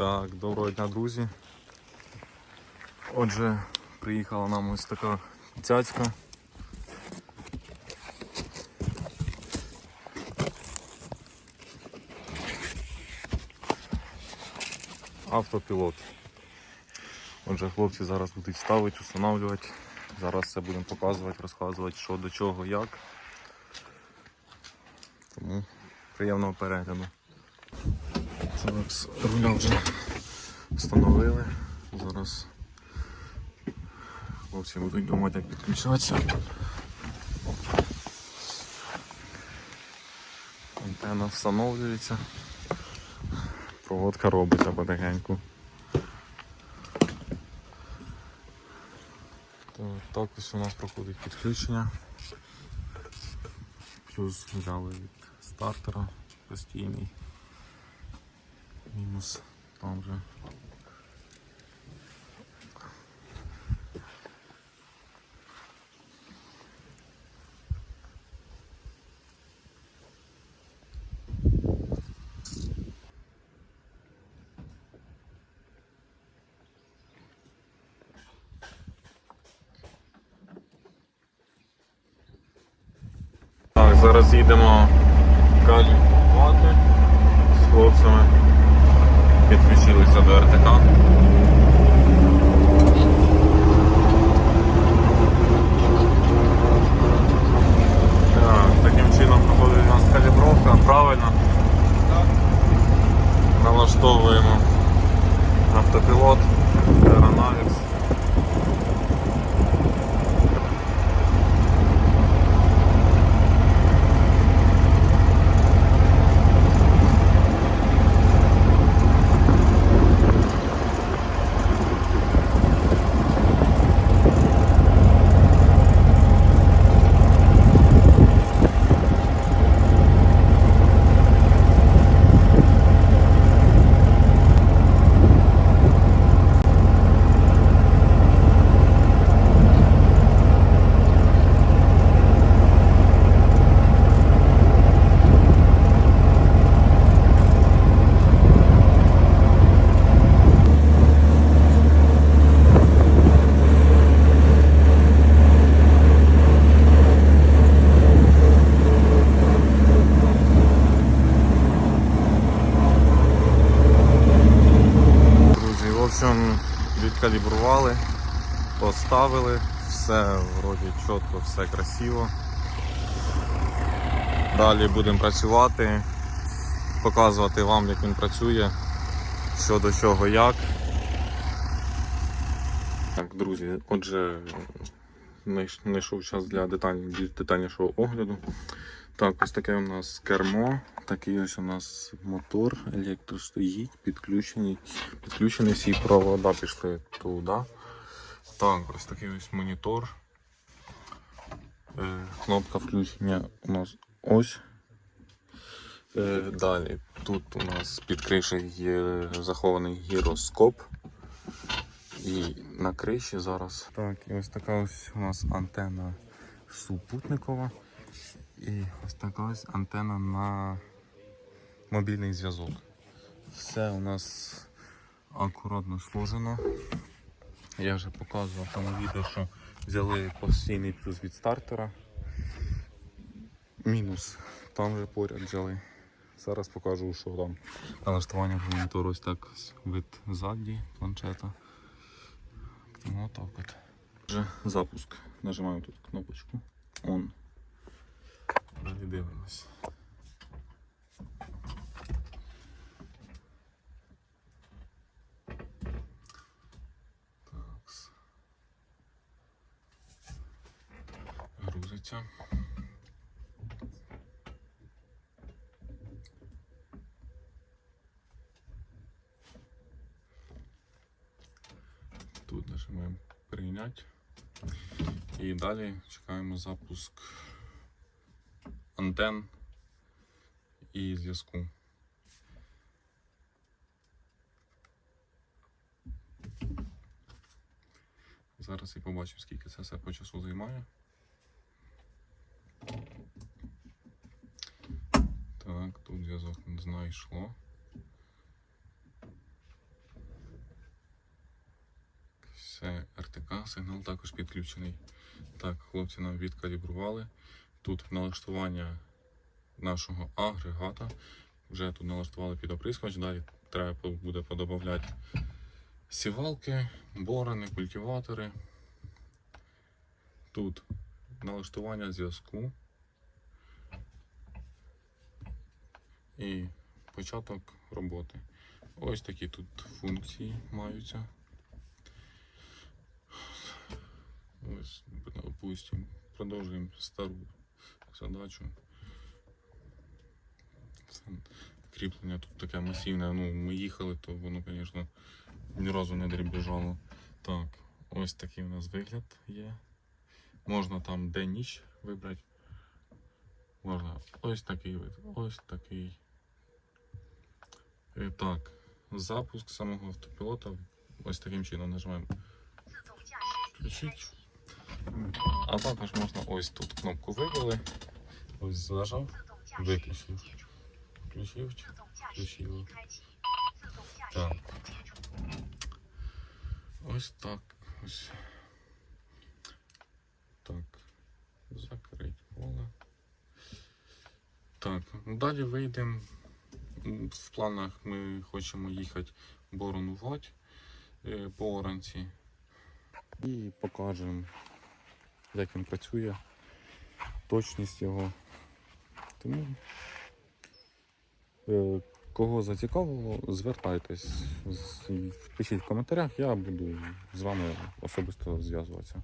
Так, доброго дня, друзі. Отже, приїхала нам ось така цяцька. Автопілот. Отже, хлопці зараз будуть ставити, встановлювати. Зараз все будемо показувати, розказувати, що до чого, як. Тому приємного перегляду. Зараз руля вже встановили. Зараз хлопці будуть думати, як підключатися. Антенна встановлюється. Проводка робиться потихеньку. Так, так ось у нас проходить підключення. Плюс взяли від стартера постійний. Мінус там же. Так, зараз їдемо калібрувати з хлопцями. Підключилися до РТК. Так, таким чином проходить у нас калібровка, правильно. Налаштовуємо автопілот, аеронавікс. Друзі, в общем, відкалібрували, поставили, все вроді чітко, все красиво. Далі будемо працювати, показувати вам, як він працює, що до чого, як. Так, друзі, отже, знайшов час для деталь- більш детальнішого огляду. Так, ось таке у нас кермо, такий ось у нас мотор, електростоїть, підключені, підключені всі провода пішли туди. Так, ось такий ось монітор. Е, кнопка включення у нас ось. Е, далі тут у нас під кришею є захований гіроскоп. І на криші зараз. Так, і ось така ось у нас антенна супутникова. І ось така ось антенна на мобільний зв'язок. Все у нас акуратно сложено. Я вже показував там відео, що взяли постійний плюс від стартера. Мінус там вже поряд взяли. Зараз покажу, що там налаштування монітору ось так вид ззаді планшета. Ну, отак от. Вже запуск. Нажимаємо тут кнопочку On. Далі дивимось. Такс. Грузиться. Тут нажимаємо прийняти. І далі чекаємо запуск антен і зв'язку. Зараз я побачу, скільки це все по часу займає. Так, тут зв'язок не знайшло. Сигнал також підключений. Так, хлопці нам відкалібрували. Тут налаштування нашого агрегата. Вже тут налаштували під оприскувач, далі треба буде подобавляти сівалки, борони, культиватори. Тут налаштування зв'язку. І початок роботи. Ось такі тут функції маються. Ось, допустим, продовжуємо стару задачу. Кріплення тут таке масивне. Ну, ми їхали, то воно, звісно, ні разу не дрібіжало. Так, ось такий у нас вигляд є. Можна там день ніч вибрати. Можна ось такий вид, ось такий. І так, запуск самого автопілота ось таким чином нажимаємо включить. А також можна ось тут кнопку вивели. Ось зажав, виключив. Включив, включив. Так. Ось так. Ось. Так. Закрить поле. Так, далі вийдемо. В планах ми хочемо їхати боронувати е, по оранці. І покажемо, як він працює, точність його. Тому, е, кого зацікавило, звертайтесь, пишіть в коментарях, я буду з вами особисто зв'язуватися.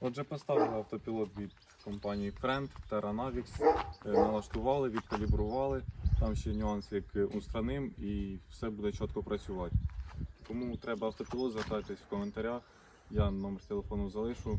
Отже, поставили автопілот від компанії Friend, Terranavix, е, налаштували, відкалібрували. Там ще нюансик устраним і все буде чітко працювати. Кому треба автопілот, звертайтесь в коментарях. Я номер телефону залишу.